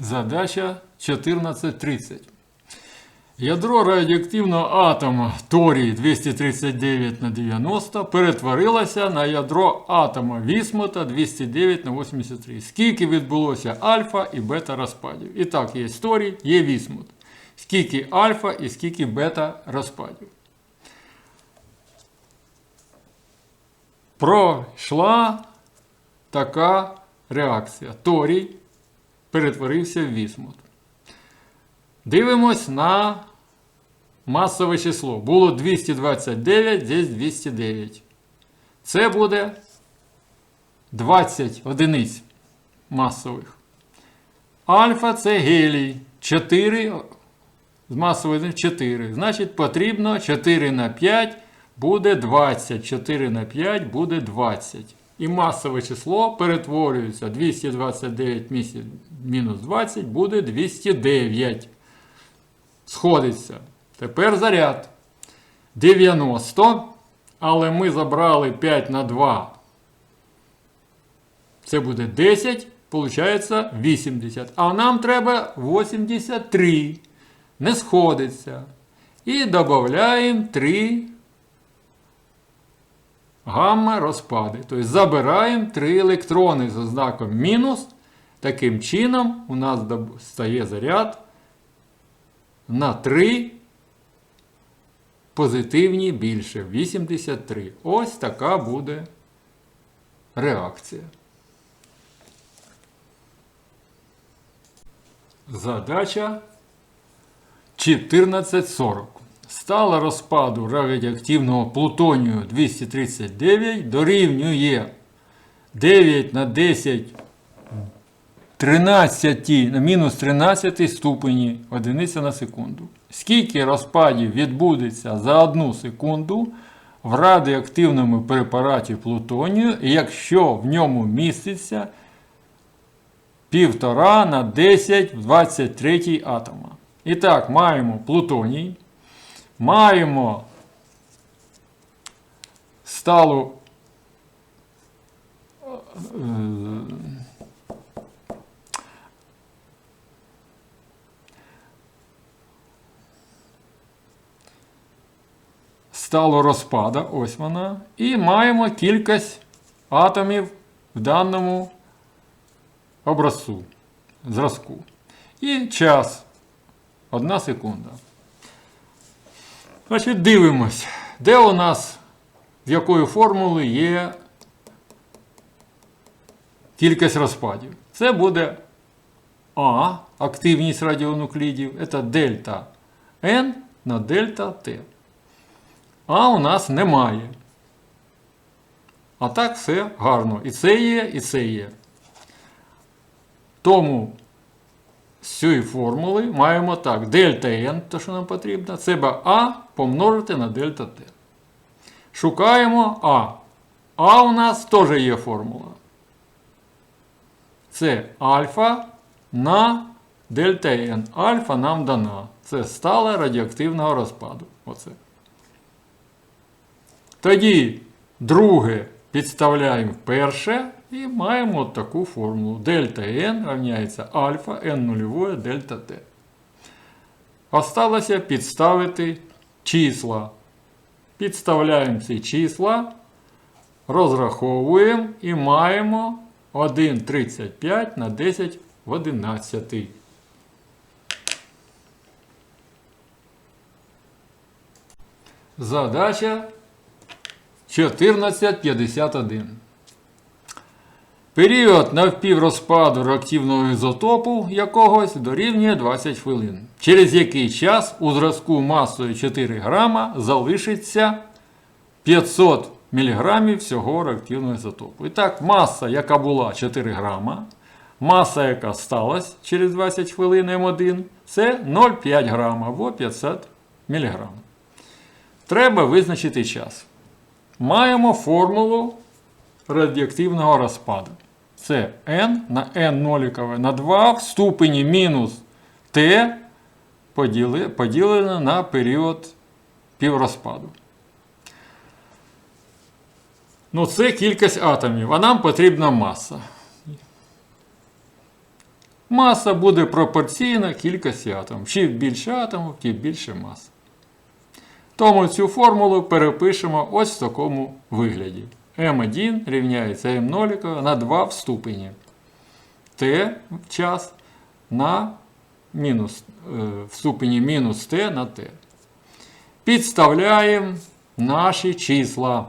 Задача 14.30. Ядро радіоактивного атома торій 239 на 90 перетворилося на ядро атома вісмута 209 на 83. Скільки відбулося альфа і бета розпадів? І так, є торій, є вісмут. Скільки альфа і скільки бета розпадів. Пройшла така реакція. Торій перетворився в вісмут. Дивимось на масове число. Було 229, здесь 209. Це буде 20 одиниць масових. Альфа це гелій. 4 з масової 4. Значить, потрібно 4 на 5 буде 20. 4 на 5 буде 20. І масове число перетворюється 229 місяць мінус 20 буде 209. Сходиться. Тепер заряд. 90. Але ми забрали 5 на 2. Це буде 10. Получається 80. А нам треба 83. Не сходиться. І додаємо 3 гамма розпади. Тобто забираємо 3 електрони за знаком мінус. Таким чином, у нас стає заряд на 3 позитивні більше 83. Ось така буде реакція. Задача 1440. Стала розпаду радіоактивного плутонію 239 дорівнює 9 на 10 13 на мінус 13 ступені одиниця на секунду. Скільки розпадів відбудеться за одну секунду в радіоактивному препараті плутонію, якщо в ньому міститься 1,5 на 10 в 23 атома. І так, маємо плутоній, маємо сталу е, стало розпада, ось вона, і маємо кількість атомів в даному образцу, зразку. І час. Одна секунда. Значить, дивимось, де у нас, з якої формули є кількість розпадів. Це буде А, активність радіонуклідів, це дельта N на дельта Т. А у нас немає. А так все гарно. І це є, і це є. Тому з цієї формули маємо так. Дельта n, то що нам потрібно, буде А помножити на дельта Т. Шукаємо А. А у нас теж є формула. Це альфа на дельта n. Альфа нам дана. Це стала радіоактивного розпаду. Оце. Тоді друге підставляємо перше і маємо от таку формулу. Дельта n равняється альфа n нульове дельта t. Осталося підставити числа. Підставляємо ці числа, розраховуємо і маємо 1,35 на 10 в 11. Задача 1451. Період навпіврозпаду реактивного ізотопу якогось дорівнює 20 хвилин, через який час у зразку масою 4 грама залишиться 500 мг всього реактивного ізотопу. І так, маса, яка була 4 грама, маса, яка сталася через 20 хвилин М1, це 0,5 грама або 500 мг. Треба визначити час. Маємо формулу радіоактивного розпаду. Це n на n нолікове на 2 в ступені мінус t поділено на період піврозпаду. Ну, це кількість атомів, а нам потрібна маса. Маса буде пропорційна кількості атомів. Чим більше атомів, тим більше маса. Тому цю формулу перепишемо ось в такому вигляді. М1 рівняється М0 на 2 в ступені. Т час на мінус, е, в ступені мінус Т на Т. Підставляємо наші числа.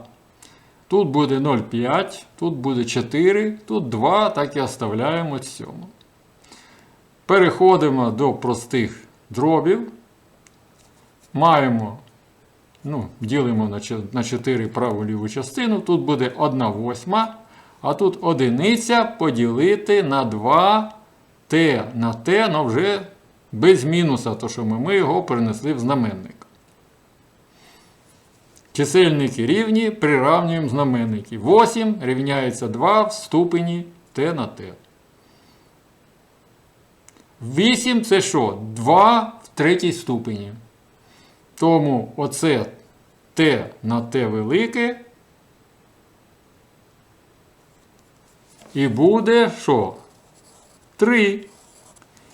Тут буде 0,5, тут буде 4, тут 2, так і оставляємо 7. Переходимо до простих дробів. Маємо, ну, ділимо на 4 праву ліву частину. Тут буде 1 восьма, а тут одиниця поділити на 2 t на t, але вже без мінуса, то що ми, ми його перенесли в знаменник. Чисельники рівні, приравнюємо знаменники. 8 рівняється 2 в ступені t на t. 8 це що? 2 в третій ступені. Тому оце t на t велике. І буде що? 3.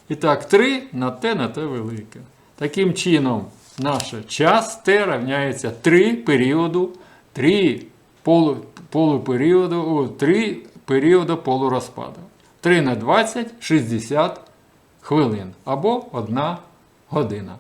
І так, 3 на t на t велике. Таким чином, наш час t равняється 3 періоду, 3 полу, полуперіоду, 3 періоду полурозпаду. 3 на 20 60 хвилин або 1 година.